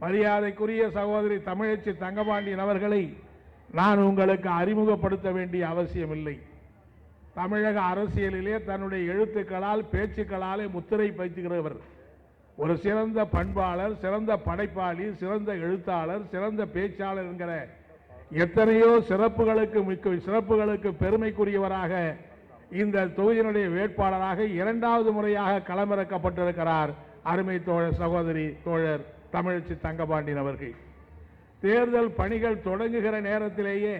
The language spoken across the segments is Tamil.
மரியாதைக்குரிய சகோதரி தமிழச்சி தங்கபாண்டியன் அவர்களை நான் உங்களுக்கு அறிமுகப்படுத்த வேண்டிய அவசியமில்லை. தமிழக அரசியலிலே தன்னுடைய எழுத்துக்களால் பேச்சுக்களாலே முத்திரை பதிக்கிறவர். ஒரு சிறந்த பண்பாளர் சிறந்த படைப்பாளி சிறந்த எழுத்தாளர் சிறந்த பேச்சாளர் என்கிற எத்தனையோ சிறப்புகளுக்கு மிக்க சிறப்புகளுக்கு பெருமைக்குரியவராக இந்த தொகுதியினுடைய வேட்பாளராக இரண்டாவது முறையாக களமிறக்கப்பட்டிருக்கிறார் அருமை தோழர் சகோதரி தோழர். தமிழச்சி தங்கபாண்டியன் அவர்கள். தேர்தல் பணிகள் தொடங்குகிற நேரத்திலேயே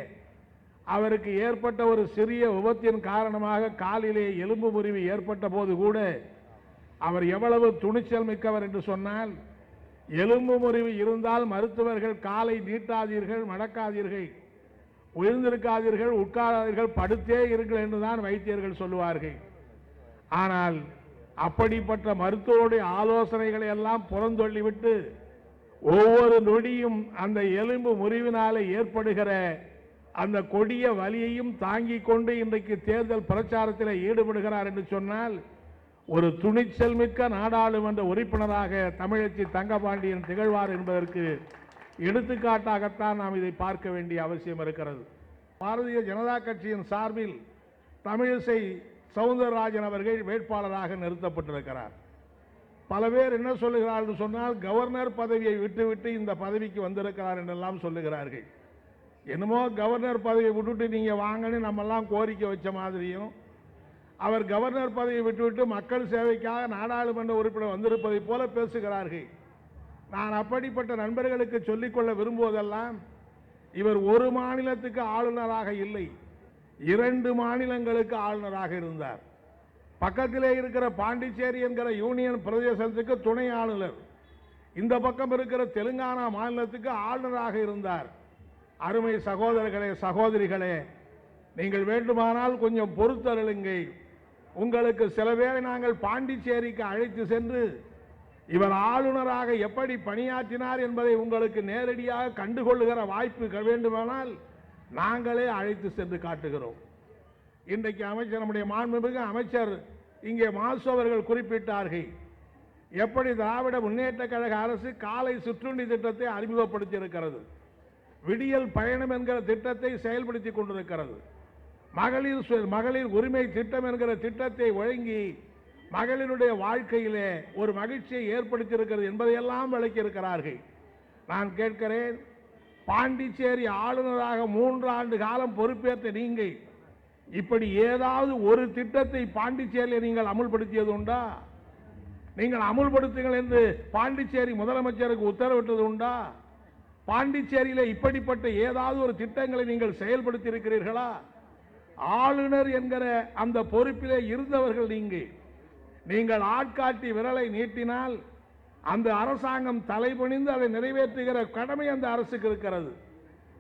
அவருக்கு ஏற்பட்ட ஒரு சிறிய விபத்தின் காரணமாக காலிலே எலும்பு முறிவு ஏற்பட்ட போது கூட அவர் எவ்வளவு துணிச்சல் மிக்கவர் என்று சொன்னால் எலும்பு முறிவு இருந்தால் மருத்துவர்கள் காலை நீட்டாதீர்கள் மடக்காதீர்கள் உயர்ந்திருக்காதீர்கள் உட்காராதீர்கள் படுத்தே இருங்கள் என்றுதான் வைத்தியர்கள் சொல்லுவார்கள். ஆனால் அப்படிப்பட்ட மருத்துவருடைய ஆலோசனைகளை எல்லாம் புறந்தொள்ளிவிட்டு ஒவ்வொரு நொடியும் அந்த எலும்பு முறிவினாலே ஏற்படுகிற அந்த கொடிய வலியையும் தாங்கிக் கொண்டு இன்றைக்கு தேர்தல் பிரச்சாரத்தில் ஈடுபடுகிறார் என்று சொன்னால் ஒரு துணிச்சல் மிக்க நாடாளுமன்ற உறுப்பினராக தமிழச்சி தங்கபாண்டியன் திகழ்வார் என்பதற்கு எடுத்துக்காட்டாகத்தான் நாம் இதை பார்க்க வேண்டிய அவசியம் இருக்கிறது. பாரதிய ஜனதா கட்சியின் சார்பில் தமிழிசை சவுந்தரராஜன் அவர்கள் வேட்பாளராக நிறுத்தப்பட்டிருக்கிறார். பல பேர் என்ன சொல்லுகிறார்கள் சொன்னால் கவர்னர் பதவியை விட்டுவிட்டு இந்த பதவிக்கு வந்திருக்கிறார் என்றெல்லாம் சொல்லுகிறார்கள். என்னமோ கவர்னர் பதவியை விட்டுவிட்டு நீங்கள் வாங்கன்னு நம்மெல்லாம் கோரிக்கை வச்ச மாதிரியும் அவர் கவர்னர் பதவியை விட்டுவிட்டு மக்கள் சேவைக்காக நாடாளுமன்ற உறுப்பினர் வந்திருப்பதைப் போல பேசுகிறார்கள். நான் அப்படிப்பட்ட நண்பர்களுக்கு சொல்லிக்கொள்ள விரும்புவதெல்லாம் இவர் ஒரு மாநிலத்துக்கு ஆளுநராக இல்லை. இரண்டு மாநிலங்களுக்கு ஆளுநராக இருந்தார். பக்கத்திலே இருக்கிற பாண்டிச்சேரி என்கிற யூனியன் பிரதேசத்துக்கு துணை ஆளுநர். இந்த பக்கம் இருக்கிற தெலுங்கானா மாநிலத்துக்கு ஆளுநராக இருந்தார். அருமை சகோதரர்களே சகோதரிகளே நீங்கள் வேண்டுமானால் கொஞ்சம் பொறுத்தருளுங்கள் உங்களுக்கு சில பேரை நாங்கள் பாண்டிச்சேரிக்கு அழைத்து சென்று இவர் ஆளுநராக எப்படி பணியாற்றினார் என்பதை உங்களுக்கு நேரடியாக கண்டுகொள்ளுகிற வாய்ப்பு வேண்டுமானால் நாங்களே அழைத்து சென்று காட்டுகிறோம். இன்றைக்கு அமைச்சர் நம்முடைய மாண்புமிகு அமைச்சர் இங்கே மாசு அவர்கள் குறிப்பிட்டார்கள். எப்படி திராவிட முன்னேற்ற கழக அரசு காலை சிற்றுண்டி திட்டத்தை அறிமுகப்படுத்தியிருக்கிறது. விடியல் பயணம் என்கிற திட்டத்தை செயல்படுத்தி கொண்டிருக்கிறது. மகளிர் சு- மகளிர் உரிமை திட்டம் என்கிற திட்டத்தை வழங்கி மகளிருடைய வாழ்க்கையிலே ஒரு மகிழ்ச்சியை ஏற்படுத்தியிருக்கிறது என்பதையெல்லாம் விளக்கியிருக்கிறார்கள். நான் கேட்கிறேன் பாண்டிச்சேரி ஆளுநராக மூன்று ஆண்டு காலம் பொறுப்பேற்ற நீங்கள் இப்படி ஏதாவது ஒரு திட்டத்தை பாண்டிச்சேரியில் நீங்கள் அமுல்படுத்தியது உண்டா? நீங்கள் அமுல்படுத்துங்கள் என்று பாண்டிச்சேரி முதலமைச்சருக்கு உத்தரவிட்டது உண்டா? பாண்டிச்சேரியில் இப்படிப்பட்ட ஏதாவது ஒரு திட்டங்களை நீங்கள் செயல்படுத்தி இருக்கிறீர்களா ஆளுநர் என்கிற அந்த பொறுப்பிலே இருந்தவர்கள் நீங்கள் நீங்கள் ஆட்காட்டி விரலை நீட்டினால் அந்த அரசாங்கம் தலைபணிந்து அதை நிறைவேற்றுகிற கடமை அந்த அரசுக்கு இருக்கிறது.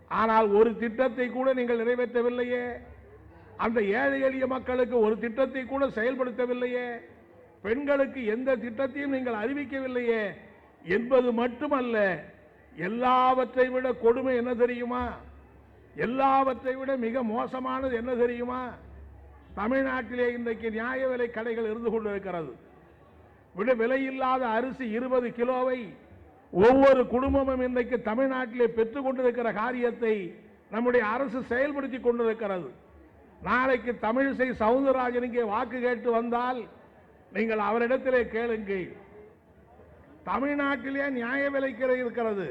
ஆனால் ஒரு திட்டத்தை கூட நீங்கள் நிறைவேற்றவில்லையே. அந்த ஏழை எளிய மக்களுக்கு ஒரு திட்டத்தை கூட செயல்படுத்தவில்லையே. பெண்களுக்கு எந்த திட்டத்தையும் நீங்கள் அறிவிக்கவில்லையே. என்பது மட்டுமல்ல எல்லாவற்றை விட கொடுமை என்ன தெரியுமா? எல்லாவற்றை விட மிக மோசமானது என்ன தெரியுமா? தமிழ்நாட்டிலே இன்றைக்கு நியாய விலை கடைகள் இருந்து கொண்டிருக்கிறது. விட விலையில்லாத அரிசி இருபது கிலோவை ஒவ்வொரு குடும்பமும் இன்றைக்கு தமிழ்நாட்டிலே பெற்றுக் கொண்டிருக்கிற காரியத்தை நம்முடைய அரசு செயல்படுத்தி கொண்டிருக்கிறது. நாளைக்கு தமிழிசை சவுந்தரராஜனுக்கு வாக்கு கேட்டு வந்தால் நீங்கள் அவரிடத்திலே கேளுங்கள். தமிழ்நாட்டிலே நியாய விலைக்கடை இருக்கிறது.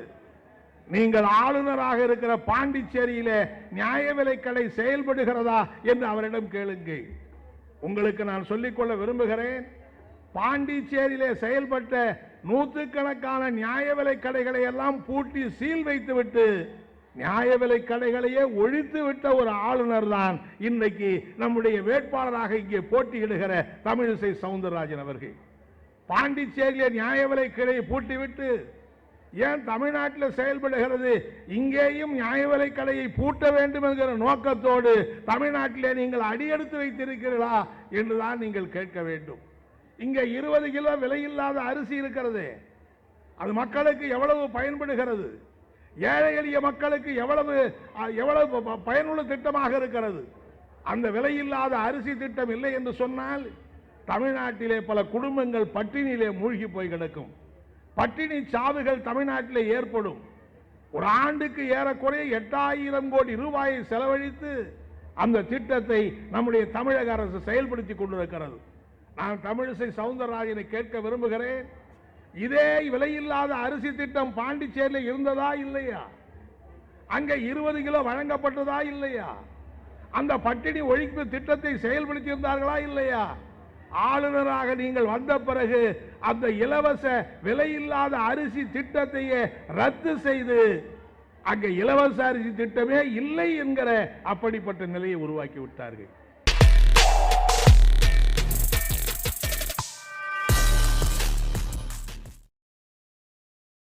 நீங்கள் ஆளுநராக இருக்கிற பாண்டிச்சேரியிலே நியாய விலைக்கடை செயல்படுகிறதா என்று அவரிடம் கேளுங்கள். உங்களுக்கு நான் சொல்லிக்கொள்ள விரும்புகிறேன். பாண்டிச்சேரியிலே செயல்பட்ட நூற்றுக்கணக்கான நியாய விலை கடைகளை எல்லாம் பூட்டி சீல் வைத்துவிட்டு நியாய விலை கடைகளையே ஒழித்து விட்ட ஒரு ஆளுநர் தான் இன்றைக்கு நம்முடைய வேட்பாளராக இங்கே போட்டியிடுகிற தமிழிசை சவுந்தரராஜன் அவர்கள். பாண்டிச்சேரியிலே நியாய விலை கடையை பூட்டிவிட்டு ஏன் தமிழ்நாட்டில் செயல்படுகிறது? இங்கேயும் நியாய விலை கடையை பூட்ட வேண்டும் என்கிற நோக்கத்தோடு தமிழ்நாட்டிலே நீங்கள் அடியெடுத்து வைத்திருக்கிறீர்களா? என்றுதான் நீங்கள் கேட்க வேண்டும். இங்கே இருபது கிலோ விலையில்லாத அரிசி இருக்கிறது. அது மக்களுக்கு எவ்வளவு பயன்படுகிறது? ஏழை எளிய மக்களுக்கு எவ்வளவு எவ்வளவு ப- பயனுள்ள திட்டமாக இருக்கிறது? அந்த விலையில்லாத அரிசி திட்டம் இல்லை என்று சொன்னால் தமிழ்நாட்டிலே பல குடும்பங்கள் பட்டினியிலே மூழ்கி போய் கிடக்கும். பட்டினி சாவுகள் தமிழ்நாட்டில் ஏற்படும். ஒரு ஆண்டுக்கு ஏறக்குறைய எட்டாயிரம் கோடி ரூபாயை செலவழித்து அந்த திட்டத்தை நம்முடைய தமிழக அரசு செயல்படுத்தி கொண்டிருக்கிறது. நான் தமிழிசை சவுந்தரராஜனை கேட்க விரும்புகிறேன். இதே விலையில்லாத அரிசி திட்டம் பாண்டிச்சேரியில் இருந்ததா இல்லையா? அங்க இருபது கிலோ வழங்கப்பட்டதா இல்லையா? அந்த பட்டினி ஒழிப்பு திட்டத்தை செயல்படுத்தியிருந்தார்களா இல்லையா? ஆளுநராக நீங்கள் வந்த பிறகு அந்த இலவச விலையில்லாத அரிசி திட்டத்தையே ரத்து செய்து அங்கே இலவச அரிசி திட்டமே இல்லை என்கிற அப்படிப்பட்ட நிலையை உருவாக்கி விட்டார்கள்.